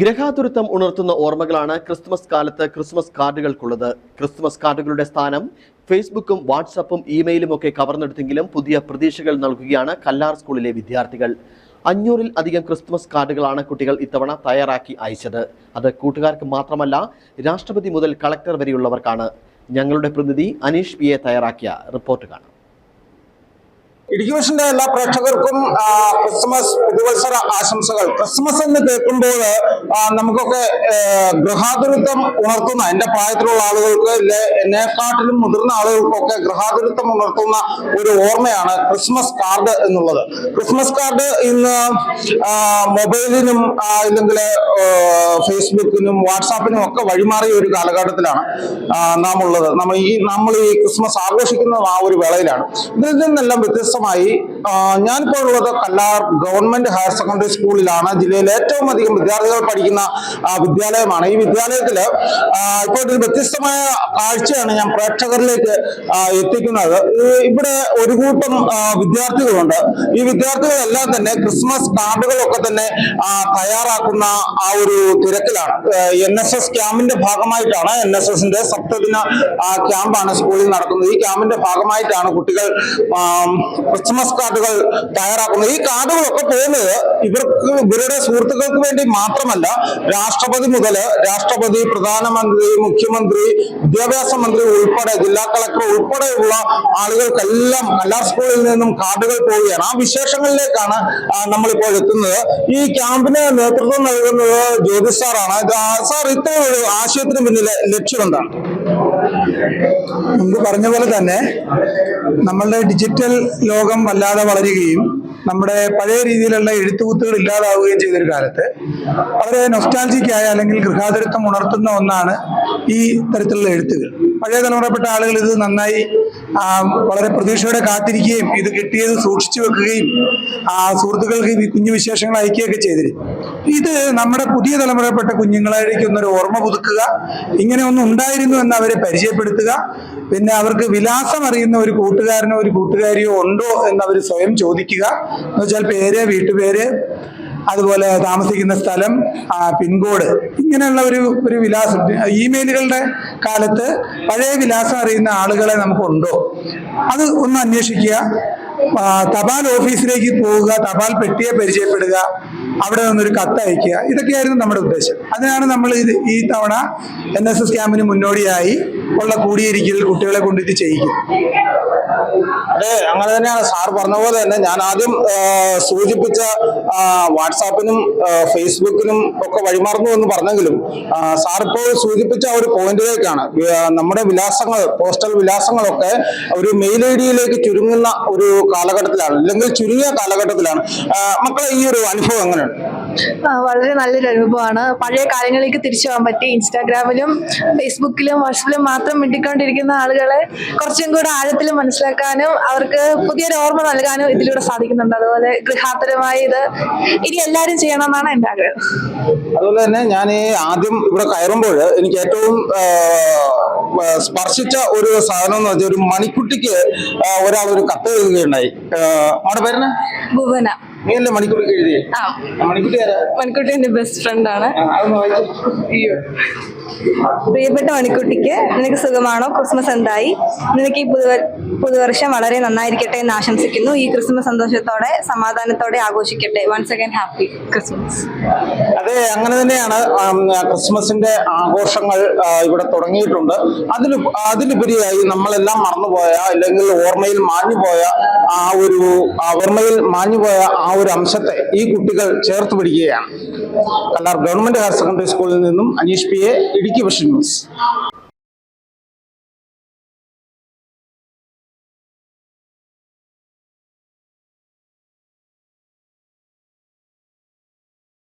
ഗ്രഹാതുരത്വം ഉണർത്തുന്ന ഓർമ്മകളാണ് ക്രിസ്മസ് കാലത്ത് ക്രിസ്മസ് കാർഡുകൾക്കുള്ളത്. ക്രിസ്മസ് കാർഡുകളുടെ സ്ഥാനം ഫേസ്ബുക്കും വാട്സപ്പും ഇമെയിലും ഒക്കെ കവർന്നെടുത്തെങ്കിലും പുതിയ പ്രതീക്ഷകൾ നൽകുകയാണ് കല്ലാർ സ്കൂളിലെ വിദ്യാർത്ഥികൾ. അഞ്ഞൂറിൽ അധികം ക്രിസ്മസ് കാർഡുകളാണ് കുട്ടികൾ ഇത്തവണ തയ്യാറാക്കി അയച്ചത്. അത് കൂട്ടുകാർക്ക് മാത്രമല്ല രാഷ്ട്രപതി മുതൽ കളക്ടർ വരെയുള്ളവർക്കാണ്. ഞങ്ങളുടെ പ്രതിനിധി അനീഷ് പി എ തയ്യാറാക്കിയ റിപ്പോർട്ട് കാണാം. ഇടുക്കി വിഷന്റെ എല്ലാ പ്രേക്ഷകർക്കും ക്രിസ്മസ് പുതുവത്സര ആശംസകൾ. ക്രിസ്മസ് എന്ന് കേൾക്കുമ്പോൾ നമുക്കൊക്കെ ഗൃഹാതുരത്വം ഉണർത്തുന്ന എന്റെ പ്രായത്തിലുള്ള ആളുകൾക്ക് എന്നെക്കാട്ടിലും മുതിർന്ന ആളുകൾക്കൊക്കെ ഗൃഹാതുരത്വം ഉണർത്തുന്ന ഒരു ഓർമ്മയാണ് ക്രിസ്മസ് കാർഡ് എന്നുള്ളത്. ക്രിസ്മസ് കാർഡ് ഇന്ന് മൊബൈലിനും അല്ലെങ്കിൽ ഫേസ്ബുക്കിനും വാട്സാപ്പിനും ഒക്കെ വഴിമാറിയ ഒരു കാലഘട്ടത്തിലാണ് നാം ഉള്ളത് നമ്മൾ ഈ നമ്മൾ ഈ ക്രിസ്മസ് ആഘോഷിക്കുന്ന ആ ഒരു വേളയിലാണ്. ഇതിൽ നിന്നെല്ലാം വ്യത്യസ്തമായി ആ, ഞാനിപ്പോൾ ഉള്ളത് കല്ലാർ ഗവൺമെന്റ് ഹയർ സെക്കൻഡറി സ്കൂളിലാണ്. ജില്ലയിൽ ഏറ്റവും അധികം വിദ്യാർത്ഥികൾ പഠിക്കുന്ന വിദ്യാലയമാണ്. ഈ വിദ്യാലയത്തിൽ ആ, ഇപ്പോൾ ഒരു വ്യത്യസ്തമായ കാഴ്ചയാണ് ഞാൻ പ്രേക്ഷകരിലേക്ക് എത്തിക്കുന്നത്. ഇവിടെ ഒരു കൂട്ടം വിദ്യാർത്ഥികളുണ്ട്. ഈ വിദ്യാർത്ഥികളെല്ലാം തന്നെ ക്രിസ്മസ് കാർഡുകളൊക്കെ തന്നെ തയ്യാറാക്കുന്ന ആ ഒരു തിരക്കിലാണ്. എൻ എസ് എസ് ക്യാമ്പിന്റെ ഭാഗമായിട്ടാണ് എൻ എസ് എസിന്റെ സപ്തദിന ക്യാമ്പാണ് സ്കൂളിൽ നടക്കുന്നത്. ഈ ക്യാമ്പിന്റെ ഭാഗമായിട്ടാണ് കുട്ടികൾ ക്രിസ്മസ് കാർഡുകൾ തയ്യാറാക്കുന്നത്. ഈ കാർഡുകളൊക്കെ പോകുന്നത് ഇവർക്ക് ഇവരുടെ സുഹൃത്തുക്കൾക്ക് വേണ്ടി മാത്രമല്ല രാഷ്ട്രപതി മുതൽ രാഷ്ട്രപതി പ്രധാനമന്ത്രി മുഖ്യമന്ത്രി വിദ്യാഭ്യാസ മന്ത്രി ഉൾപ്പെടെ ജില്ലാ കളക്ടർ ഉൾപ്പെടെയുള്ള ആളുകൾക്കെല്ലാം എല്ലാ സ്കൂളിൽ നിന്നും കാർഡുകൾ പോവുകയാണ്. ആ വിശേഷങ്ങളിലേക്കാണ് നമ്മളിപ്പോൾ എത്തുന്നത്. ഈ ക്യാമ്പിന് നേതൃത്വം നൽകുന്നത് ജ്യോതി സാറാണ്. സാർ ഇത്രയും ഒരു ആശയത്തിന് പിന്നിലെ ലക്ഷ്യം എന്താണ്? മുമ്പ് പറഞ്ഞ പോലെ തന്നെ നമ്മളുടെ ഡിജിറ്റൽ ലോകം വല്ലാതെ വളരുകയും നമ്മുടെ പഴയ രീതിയിലുള്ള എഴുത്തുകുത്തുകൾ ഇല്ലാതാവുകയും ചെയ്തൊരു കാലത്ത് വളരെ നൊസ്റ്റാൽജിക്കായ അല്ലെങ്കിൽ ഗൃഹാതുരത്വം ഉണർത്തുന്ന ഒന്നാണ് ഈ തരത്തിലുള്ള എഴുത്തുകൾ. പഴയ തലമുറപ്പെട്ട ആളുകൾ ഇത് നന്നായി വളരെ പ്രതീക്ഷയോടെ കാത്തിരിക്കുകയും ഇത് കിട്ടിയത് സൂക്ഷിച്ചു വെക്കുകയും ആ സുഹൃത്തുക്കൾക്ക് കുഞ്ഞു വിശേഷങ്ങൾ അയക്കുകയൊക്കെ ചെയ്തിരുന്നു. ഇത് നമ്മുടെ പുതിയ തലമുറപ്പെട്ട കുഞ്ഞുങ്ങളിലേക്ക് ഒന്നൊരു ഓർമ്മ പുതുക്കുക ഇങ്ങനെ ഒന്നും ഉണ്ടായിരുന്നു എന്ന് അവരെ പരിചയപ്പെടുത്തുക പിന്നെ അവർക്ക് വിലാസം അറിയുന്ന ഒരു കൂട്ടുകാരനോ ഒരു കൂട്ടുകാരിയോ ഉണ്ടോ എന്ന് അവർ സ്വയം ചോദിക്കുക. എന്ന് വെച്ചാൽ പേര് വീട്ടുപേര് അതുപോലെ താമസിക്കുന്ന സ്ഥലം പിൻകോഡ് ഇങ്ങനെയുള്ള ഒരു ഒരു വിലാസം. ഇമെയിലുകളുടെ കാലത്ത് പഴയ വിലാസം അറിയുന്ന ആളുകളെ നമുക്കുണ്ടോ? അത് ഒന്ന് അന്വേഷിക്കുക. തപാൽ ഓഫീസിലേക്ക് പോവുക തപാൽ പെട്ടിയെ പരിചയപ്പെടുക അവിടെ നിന്നൊരു കത്ത് അയക്കുക ഇതൊക്കെയായിരുന്നു നമ്മുടെ ഉദ്ദേശം. അതിനാണ് നമ്മൾ ഇത് ഈ തവണ എൻ എസ് എസ് ക്യാമ്പിന് മുന്നോടിയായി ഉള്ള കൂടിയിരിക്കൽ കുട്ടികളെ കൊണ്ടിട്ട് ചെയ്യിക്കും അതെ അങ്ങനെ തന്നെയാണ്. സാർ പറഞ്ഞ പോലെ തന്നെ ഞാൻ ആദ്യം സൂചിപ്പിച്ച വാട്സാപ്പിനും ഫേസ്ബുക്കിനും ഒക്കെ വഴിമറന്നു എന്ന് പറഞ്ഞെങ്കിലും സാർ ഇപ്പോൾ സൂചിപ്പിച്ച ഒരു പോയിന്റിലേക്കാണ്. നമ്മുടെ വിലാസങ്ങൾ പോസ്റ്റൽ വിലാസങ്ങളൊക്കെ ഒരു മെയിൽ ഐ ഡിയിലേക്ക് ചുരുങ്ങുന്ന ഒരു കാലഘട്ടത്തിലാണ്. അല്ലെങ്കിൽ ചുരുങ്ങിയ കാലഘട്ടത്തിലാണ്. മക്കളെ ഈ ഒരു അനുഭവം എങ്ങനെയാണ് ആ, വളരെ നല്ലൊരു അനുഭവമാണ്. പഴയ കാര്യങ്ങളിലേക്ക് തിരിച്ചു പോകാൻ പറ്റി. ഇൻസ്റ്റാഗ്രാമിലും ഫേസ്ബുക്കിലും വാട്സപ്പിലും മാത്രം മിണ്ടിക്കൊണ്ടിരിക്കുന്ന ആളുകളെ കുറച്ചും കൂടെ ആഴത്തിൽ മനസ്സിലാക്കാനും അവർക്ക് പുതിയൊരു ഓർമ്മ നൽകാനും ഇതിലൂടെ സാധിക്കുന്നുണ്ട്. അതുപോലെ ഗൃഹാതുരമായി ഇത് ഇനി എല്ലാവരും ചെയ്യണമെന്നാണ് എന്റെ ആഗ്രഹം. അതുപോലെ തന്നെ ഞാൻ ആദ്യം ഇവിടെ കയറുമ്പോൾ എനിക്ക് ഏറ്റവും സ്പർശിച്ച ഒരു സാധനം എന്ന് വെച്ചാൽ ഒരു മണിക്കുട്ടിക്ക് ഒരാൾ ഒരു കത്ത് എഴുതുകയുണ്ടായി. അവിടെ പേരുന്നേ? ഭുവന. നീ അല്ലേ മണിക്കുട്ടി ആരാ മണിക്കുട്ടി എന്റെ ബെസ്റ്റ് ഫ്രണ്ട് ആണ്. പ്രിയപ്പെട്ട മണിക്കുട്ടിക്ക് നിനക്ക് സുഖമാണോ? ക്രിസ്മസ് എന്തായി? നിനക്ക് ഈ പുതുവ പുതുവർഷം വളരെ നന്നായിരിക്കട്ടെ എന്ന് ആശംസിക്കുന്നു. ഈ ക്രിസ്മസ് സന്തോഷത്തോടെ സമാധാനത്തോടെ ആഘോഷിക്കട്ടെ. വൺസ് അഗൈൻ ഹാപ്പി ക്രിസ്മസ് അതെ അങ്ങനെ തന്നെയാണ് ക്രിസ്മസിന്റെ ആഘോഷങ്ങൾ ഇവിടെ തുടങ്ങിയിട്ടുണ്ട്. അതിൽ അതിലുപരിയായി നമ്മളെല്ലാം മറന്നുപോയ അല്ലെങ്കിൽ ഓർമ്മയിൽ മാഞ്ഞുപോയ ആ ഒരു ഓർമ്മയിൽ മാഞ്ഞുപോയ ആ ഒരു അംശത്തെ ഈ കുട്ടികൾ ചേർത്ത് പിടിക്കുകയാണ്. കല്ലാർ ഗവൺമെന്റ് ഹയർ സെക്കൻഡറി സ്കൂളിൽ നിന്നും Anish P A Idukki vision news.